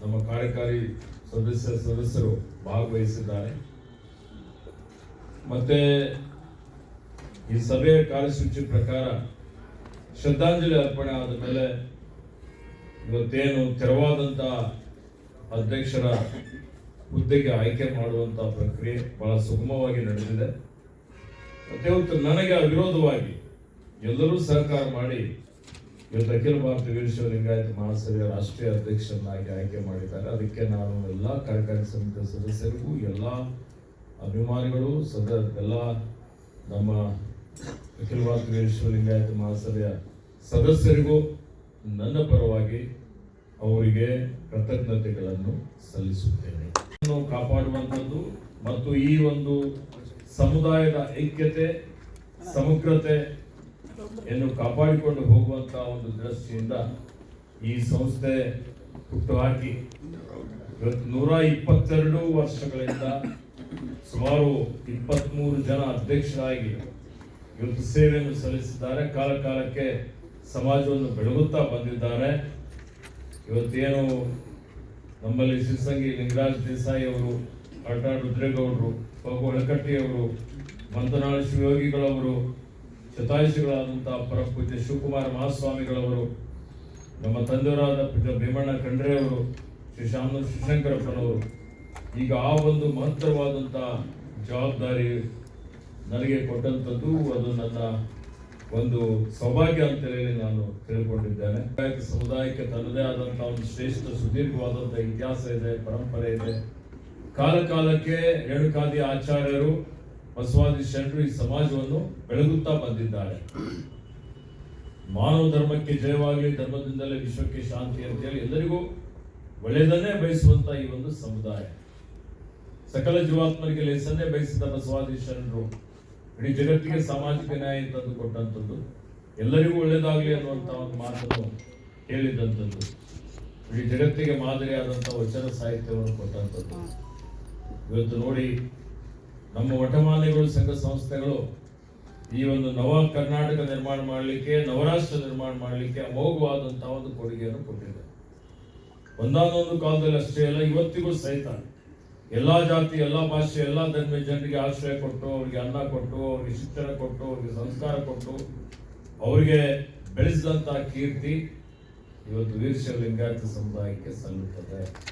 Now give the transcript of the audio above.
ನಮ್ಮ ಕಾರ್ಯಕಾರಿ ಸದಸ್ಯ ಸದಸ್ಯರು ಭಾಗವಹಿಸಿದ್ದಾರೆ. ಮತ್ತೆ ಈ ಸಭೆಯ ಕಾರ್ಯಸೂಚಿ ಪ್ರಕಾರ ಶ್ರದ್ಧಾಂಜಲಿ ಅರ್ಪಣೆ ಆದ ಮೇಲೆ ಇವತ್ತೇನು ತೆರವಾದಂತಹ ಅಧ್ಯಕ್ಷರ ಹುದ್ದೆಗೆ ಆಯ್ಕೆ ಮಾಡುವಂತ ಪ್ರಕ್ರಿಯೆ ಬಹಳ ಸುಗಮವಾಗಿ ನಡೆದಿದೆ. ಮತ್ತೆ ಇವತ್ತು ನನಗೆ ಅವಿರೋಧವಾಗಿ ಎಲ್ಲರೂ ಸಹಕಾರ ಮಾಡಿ ಇವತ್ತು ಅಖಿಲ ಭಾರತ ವೀರಶೈವ ಲಿಂಗಾಯತ ಮಹಾಸಭೆಯ ರಾಷ್ಟ್ರೀಯ ಅಧ್ಯಕ್ಷರನ್ನಾಗಿ ಆಯ್ಕೆ ಮಾಡಿದ್ದಾರೆ. ಅದಕ್ಕೆ ನಾನು ಎಲ್ಲ ಕಾರ್ಯಕಾರಿ ಸಮಿತಿ ಸದಸ್ಯರಿಗೂ ಎಲ್ಲ ಅಭಿಮಾನಿಗಳು, ಸದ ಎಲ್ಲ ನಮ್ಮ ಅಖಿಲ ಭಾರತ ವೀರಶೈವ ಲಿಂಗಾಯತ ಮಹಾಸಭೆಯ ಸದಸ್ಯರಿಗೂ ನನ್ನ ಪರವಾಗಿ ಅವರಿಗೆ ಕೃತಜ್ಞತೆಗಳನ್ನು ಸಲ್ಲಿಸುತ್ತೇನೆ. ನಾವು ಕಾಪಾಡುವಂಥದ್ದು ಮತ್ತು ಈ ಒಂದು ಸಮುದಾಯದ ಐಕ್ಯತೆ, ಸಮಗ್ರತೆ ಯನ್ನು ಕಾಪಾಡಿಕೊಂಡು ಹೋಗುವಂತಹ ಒಂದು ದೃಷ್ಟಿಯಿಂದ ಈ ಸಂಸ್ಥೆ ಹುಟ್ಟುಹಾಕಿ ಇವತ್ತು ನೂರ ಇಪ್ಪತ್ತೆರಡು ವರ್ಷಗಳಿಂದ ಸುಮಾರು ಇಪ್ಪತ್ಮೂರು ಜನ ಅಧ್ಯಕ್ಷರಾಗಿ ಇವತ್ತು ಸೇವೆಯನ್ನು ಸಲ್ಲಿಸಿದ್ದಾರೆ. ಕಾಲ ಕಾಲಕ್ಕೆ ಸಮಾಜವನ್ನು ಬೆಳಗುತ್ತಾ ಬಂದಿದ್ದಾರೆ. ಇವತ್ತೇನು ನಮ್ಮಲ್ಲಿ ಶಿವಸಂಗಿ ಲಿಂಗರಾಜ್ ದೇಸಾಯಿ ಅವರು ಅಟ ರುದ್ರೇಗೌಡರು ಪಗು ಹಳಕಟ್ಟಿಯವರು, ಮಂತನಾಳ ಶಿವಯೋಗಿಗಳವರು ಶತಾಯುಷಿಗಳಾದಂತಹ ಪರಪೂಜ್ಯ ಶಿವಕುಮಾರ ಮಹಾಸ್ವಾಮಿಗಳವರು, ನಮ್ಮ ತಂದೆಯವರಾದ ಪೂಜ್ಯ ಭೀಮಣ್ಣ ಖಂಡ್ರೆ ಅವರು, ಶ್ರೀ ಶಾಮ ಶಿವಶಂಕರಪ್ಪನವರು, ಈಗ ಆ ಒಂದು ಮಹತ್ತರವಾದಂತಹ ಜವಾಬ್ದಾರಿ ನನಗೆ ಕೊಟ್ಟಂಥದ್ದು, ಅದು ನನ್ನ ಒಂದು ಸೌಭಾಗ್ಯ ಅಂತ ಹೇಳಿ ನಾನು ತಿಳ್ಕೊಂಡಿದ್ದೇನೆ. ಸಮುದಾಯಕ್ಕೆ ತನ್ನದೇ ಆದಂಥ ಒಂದು ಶ್ರೇಷ್ಠ, ಸುದೀರ್ಘವಾದಂಥ ಇತಿಹಾಸ ಇದೆ, ಪರಂಪರೆ ಇದೆ. ಕಾಲಕಾಲಕ್ಕೆ ರೇಣುಕಾದಿ ಆಚಾರ್ಯರು ಬಸವಾದಿ ಶರಣರು ಈ ಸಮಾಜವನ್ನು ಬೆಳಗುತ್ತಾ ಬಂದಿದ್ದಾರೆ. ಮಾನವ ಧರ್ಮಕ್ಕೆ ಜಯವಾಗಲಿ, ಧರ್ಮದಿಂದಲೇ ವಿಶ್ವಕ್ಕೆ ಶಾಂತಿ ಅಂತೇಳಿ ಎಲ್ಲರಿಗೂ ಒಳ್ಳೆಯದನ್ನೇ ಬಯಸುವಂತ ಈ ಒಂದು ಸಮುದಾಯ. ಸಕಲ ಜೀವಾತ್ಮರಿಗೆ ಲೇಸನ್ನೇ ಬಯಸಿದ ಬಸವಾದಿ ಶರಣರು ಇಡೀ ಜಗತ್ತಿಗೆ ಸಾಮಾಜಿಕ ನ್ಯಾಯ ತಂದು ಕೊಟ್ಟಂಥದ್ದು, ಎಲ್ಲರಿಗೂ ಒಳ್ಳೇದಾಗಲಿ ಅನ್ನುವಂಥ ಒಂದು ಮಾತನ್ನು ಹೇಳಿದಂಥದ್ದು, ಇಡೀ ಜಗತ್ತಿಗೆ ಮಾದರಿಯಾದಂಥ ವಚನ ಸಾಹಿತ್ಯವನ್ನು ಕೊಟ್ಟಂಥದ್ದು. ಇವತ್ತು ನೋಡಿ ನಮ್ಮ ಒಟಮಾನ್ಯಗಳು ಸಂಘ ಸಂಸ್ಥೆಗಳು ಈ ಒಂದು ನವ ಕರ್ನಾಟಕ ನಿರ್ಮಾಣ ಮಾಡಲಿಕ್ಕೆ, ನವರಾಷ್ಟ್ರ ನಿರ್ಮಾಣ ಮಾಡಲಿಕ್ಕೆ ಅಮೋಘವಾದಂತಹ ಒಂದು ಕೊಡುಗೆಯನ್ನು ಕೊಟ್ಟಿದೆ ಒಂದಾನೊಂದು ಕಾಲದಲ್ಲಿ ಅಷ್ಟೇ ಅಲ್ಲ, ಇವತ್ತಿಗೂ ಸಹಿತ ಎಲ್ಲ ಜಾತಿ, ಎಲ್ಲ ಭಾಷೆ, ಎಲ್ಲ ಧರ್ಮ ಜನರಿಗೆ ಆಶ್ರಯ ಕೊಟ್ಟು, ಅವರಿಗೆ ಅನ್ನ ಕೊಟ್ಟು, ಅವರಿಗೆ ಶಿಕ್ಷಣ ಕೊಟ್ಟು, ಅವರಿಗೆ ಸಂಸ್ಕಾರ ಕೊಟ್ಟು, ಅವರಿಗೆ ಬೆಳೆಸಿದಂತಹ ಕೀರ್ತಿ ಇವತ್ತು ವೀರಶೈವ ಲಿಂಗಾಯತ ಸಮುದಾಯಕ್ಕೆ ಸಲ್ಲುತ್ತದೆ.